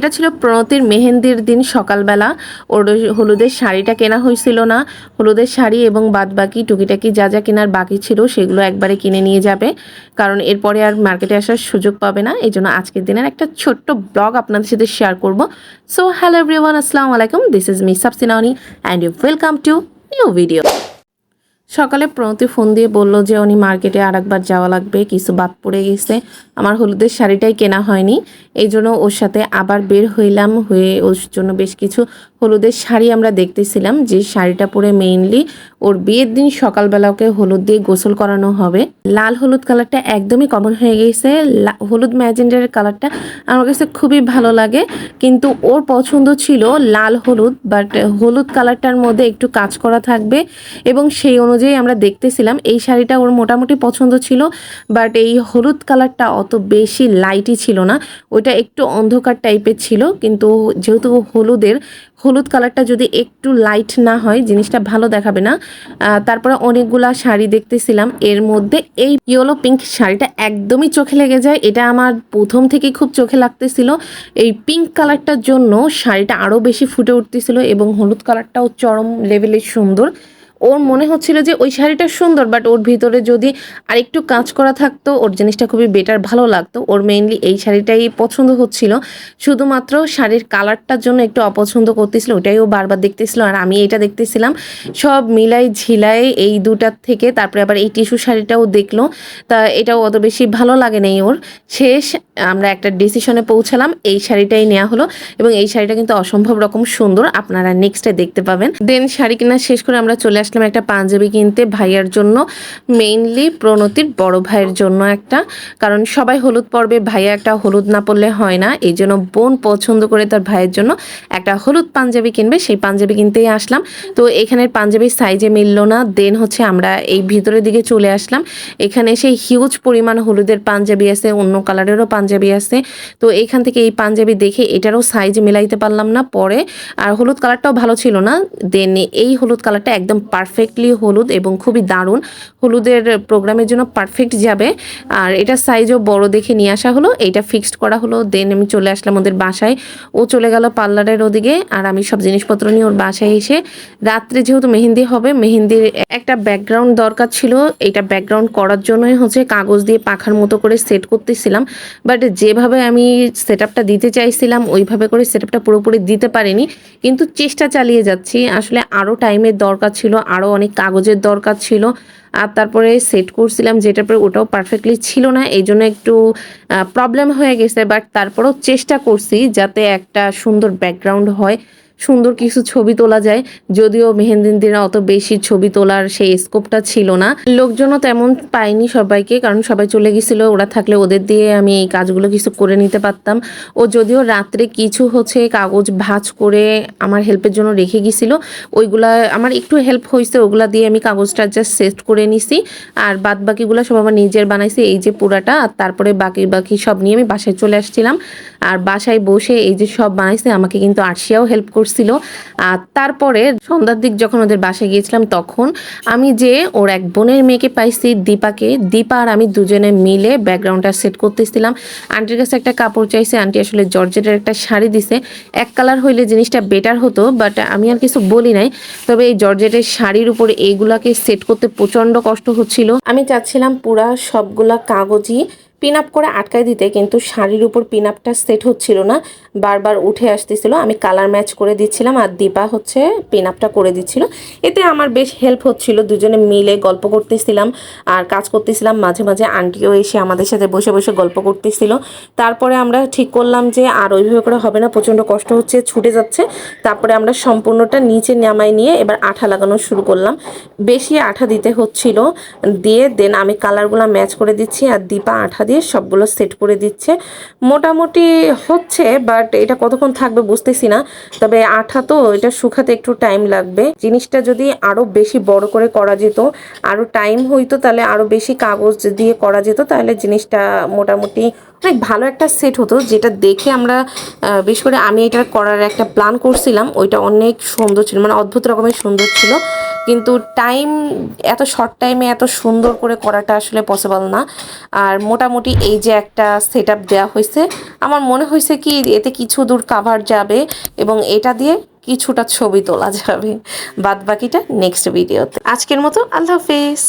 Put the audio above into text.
এটা ছিল প্রণতির মেহেন্দির দিন সকালবেলা। ওর হলুদের শাড়িটা কেনা হয়েছিল না। হলুদের শাড়ি এবং বাদবাকি টুকিটাকি যা যা কেনার বাকি ছিল সেগুলো একবারে কিনে নিয়ে যাবে। কারণ এরপরে আর মার্কেটে আসার সুযোগ পাবে না। এই জন্য আজকের দিনের একটা ছোট্ট ব্লগ আপনাদের সাথে শেয়ার করব। সো হ্যালো এভরিওয়ান আসসালামু আলাইকুম। This is me সাবসিনাউনি and you welcome to new video সকালে প্রণতি ফোন দিয়ে বলল যে উনি মার্কেটে আরেকবার যাওয়া লাগবে, কিছু বাদ পড়ে গেছে। আমার হলুদের শাড়িটাই কেনা হয়নি। এই জন্য ওর সাথে আবার বের হইলাম, হয়ে ওর জন্য বেশ কিছু হলুদের শাড়ি আমরা দেখতেছিলাম, যে শাড়িটা পরে মেইনলি ওর বিয়ের দিন সকালবেলা ওকে হলুদ দিয়ে গোসল করানো হবে। লাল হলুদ কালারটা একদমই কমন হয়ে গেছে। হলুদ ম্যাজেন্ডারের কালারটা আমার কাছে খুবই ভালো লাগে, কিন্তু ওর পছন্দ ছিল লাল হলুদ বাট হলুদ কালারটার মধ্যে একটু কাজ করা থাকবে এবং সেই অনুযায়ী আমরা দেখতেছিলাম। এই শাড়িটা ওর মোটামুটি পছন্দ ছিল বাট এই হলুদ কালারটা অত বেশি লাইটই ছিল না। ওইটা একটু অন্ধকার টাইপের ছিল, কিন্তু যেহেতু হলুদের, হলুদ কালারটা যদি একটু লাইট না হয়, জিনিসটা ভালো দেখাবে না। তারপরে অনেকগুলা শাড়ি দেখতেছিলাম। এর মধ্যে এই ইয়েলো পিঙ্ক শাড়িটা একদমই চোখে লেগে যায়। এটা আমার প্রথম থেকেই খুব চোখে লাগতেছিল। এই পিঙ্ক কালারটার জন্য শাড়িটা আরও বেশি ফুটে উঠতেছিল এবং হলুদ কালারটাও চরম লেভেলের সুন্দর। ওর মনে হচ্ছিল যে ওই শাড়িটা সুন্দর বাট ওর ভিতরে যদি আরেকটু কাজ করা থাকতো, ওর জিনিসটা খুবই বেটার ভালো লাগতো। ওর মেইনলি এই শাড়িটাই পছন্দ হচ্ছিল। শুধুমাত্র শাড়ির কালারটার জন্য একটু অপছন্দ করতেছিল ওটাই ও বারবার দেখতেছিল, আর আমি এটা দেখতেছিলাম। সব মিলাই ঝিলাই এই দুটার থেকে, তারপরে আবার এই টিস্যু শাড়িটাও দেখল। তা এটাও অত বেশি ভালো লাগে নাই ওর। শেষ আমরা একটা ডিসিশনে পৌঁছালাম, এই শাড়িটাই নেওয়া হলো এবং এই শাড়িটা কিন্তু অসম্ভব রকম সুন্দর। আপনারা নেক্সটে দেখতে পাবেন। দেন শাড়ি কেনা শেষ করে আমরা চলে আসলাম একটা পাঞ্জাবি কিনতে ভাইয়ার জন্য মেইনলি প্রণতির বড় ভাইয়ের জন্য একটা। কারণ সবাই হলুদ পরবে, ভাইয়া একটা হলুদ না পরলে হয় না। এই জন্য বোন পছন্দ করে তার ভাইয়ের জন্য একটা হলুদ পাঞ্জাবি কিনবে, সেই পাঞ্জাবি কিনতেই আসলাম। তো এখানের পাঞ্জাবির সাইজে মিললো না। দেন হচ্ছে আমরা এই ভিতরের দিকে চলে আসলাম। এখানে সেই হিউজ পরিমাণ হলুদের পাঞ্জাবি আছে, অন্য কালারেরও পাঞ্জাবি আছে। তো এখান থেকে এই পাঞ্জাবি দেখে এটারও সাইজ মেলাইতে পারলাম না পরে। আর হলুদ কালারটাও ভালো ছিল না। দেন এই হলুদ কালারটা একদম পারফেক্টলি হলুদ এবং খুবই দারুণ। হলুদের প্রোগ্রামের জন্য পারফেক্ট যাবে। আর এটা সাইজও বড় দেখে নিয়ে আসা হলো। এইটা ফিক্সড করা হলো। দেন আমি চলে আসলাম ওদের বাসায়। ও চলে গেল পার্লারের ওদিকে। আর আমি সব জিনিসপত্র নিয়ে ওর বাসায় এসে রাত্রে যেহেতু মেহেন্দি হবে, মেহেন্দির একটা ব্যাকগ্রাউন্ড দরকার ছিল। এটা ব্যাকগ্রাউন্ড করার জন্যই হচ্ছে কাগজ দিয়ে পাখার মতো করে সেট করতেছিলাম। বাট যেভাবে আমি সেট আপটা দিতে চাইছিলাম, ওইভাবে করে সেট আপটা পুরোপুরি দিতে পারিনি। কিন্তু চেষ্টা চালিয়ে যাচ্ছি। আসলে আরও টাইমের দরকার ছিল আরও অনেক কাগজের দরকার ছিল। আর তারপরে সেট করছিলাম যেটার পরে ওটাও পারফেক্টলি ছিল না। এই জন্য একটু প্রবলেম হয়ে গেছে। বাট তারপরেও চেষ্টা করছি যাতে একটা সুন্দর ব্যাকগ্রাউন্ড হয়। সুন্দর কিছু ছবি তোলা যায়। যদিও মেহেন্দিন দিনে অত বেশি ছবি তোলার সেই স্কোপটা ছিল না। লোকজনও তেমন পাইনি সবাইকে, কারণ সবাই চলে গেছিল। ওরা থাকলে ওদের দিয়ে আমি এই কাজগুলো কিছু করে নিতে পারতাম। ও যদিও রাত্রে কিছু হচ্ছে কাগজ ভাঁজ করে আমার হেল্পের জন্য রেখে গেছিল, ওইগুলা আমার একটু হেল্প হয়েছে, ওগুলা দিয়ে আমি কাগজটা জাস্ট সেট করে নিছি। আর বাদ বাকিগুলো সব আমার নিজের বানাইছি, এই যে পুরাটা, আর তারপরে বাকি বাকি সব নিয়ে আমি বাসায় চলে আসছিলাম। আর বাসায় বসে এই যে সব বানাইছে, আমাকে কিন্তু আরশিয়াও হেল্প করছিল। আর তারপরে সন্ধ্যার দিক যখন ওদের বাসায় গিয়েছিলাম তখন আমি যে ওর এক বোনের মেয়েকে পাইছি, দীপাকে, দীপা আর আমি দুজনে মিলে ব্যাকগ্রাউন্ডটা সেট করতেছিলাম। আন্টির কাছে একটা কাপড় চাইছে, আন্টি আসলে জর্জেটের একটা শাড়ি দিছে। এক কালার হইলে জিনিসটা বেটার হতো বাট আমি আর কিছু বলি নাই। তবে এই জর্জেটের শাড়ির উপরে এইগুলাকে সেট করতে প্রচণ্ড কষ্ট হচ্ছিল। আমি চাচ্ছিলাম পুরা সবগুলা কাগজই পিন আপ করে আটকায় দিতে কিন্তু শাড়ির উপর পিন আপটা সেট হচ্ছিল না। বারবার উঠে আসতেছিল। আমি কালার ম্যাচ করে দিচ্ছিলাম আর দীপা হচ্ছে পিন আপটা করে দিচ্ছিল। এতে আমার বেশ হেল্প হচ্ছিল। দুজনে মিলে গল্প করতেছিলাম আর কাজ করতেছিলাম। মাঝে মাঝে আন্টিও এসে আমাদের সাথে বসে বসে গল্প করতেছিল। তারপরে আমরা ঠিক করলাম যে আর ওইভাবে করে হবে না। প্রচণ্ড কষ্ট হচ্ছে, ছুটে যাচ্ছে। তারপরে আমরা সম্পূর্ণটা নিচে নামাই নিয়ে এবার আঠা লাগানো শুরু করলাম। বেশি আঠা দিতে হচ্ছিল। দিয়ে দেন আমি কালারগুলো ম্যাচ করে দিচ্ছি আর দীপা আঠা দিয়ে সবগুলো সেট করে দিচ্ছে। মোটামুটি হচ্ছে বাট এটা কতক্ষণ থাকবে বুঝতেছি না। তবে আঠা তো, এটা শুকাতে একটু টাইম লাগবে। জিনিসটা যদি আরও বেশি বড় করে করা যেত আরও টাইম হইতো, তাহলে আরও বেশি কাগজ দিয়ে করা যেত, তাহলে জিনিসটা মোটামুটি অনেক ভালো একটা সেট হতো। যেটা দেখে আমরা বিশেষ করে আমি এটা করার একটা প্ল্যান করছিলাম, ওইটা অনেক সুন্দর ছিল মানে অদ্ভুত রকমের সুন্দর ছিল। কিন্তু টাইম এত শর্ট টাইমে এত সুন্দর করে করাটা আসলে পসিবল না। আর মোটামুটি এই যে একটা সেট আপ দেওয়া হয়েছে, আমার মনে হয়েছে কি এতে কিছু দূর কাভার যাবে এবং এটা দিয়ে কিছুটা ছবি তোলা যাবে। বাদ বাকিটা নেক্সট ভিডিওতে আজকের মতো আল্লাহ হাফিজ।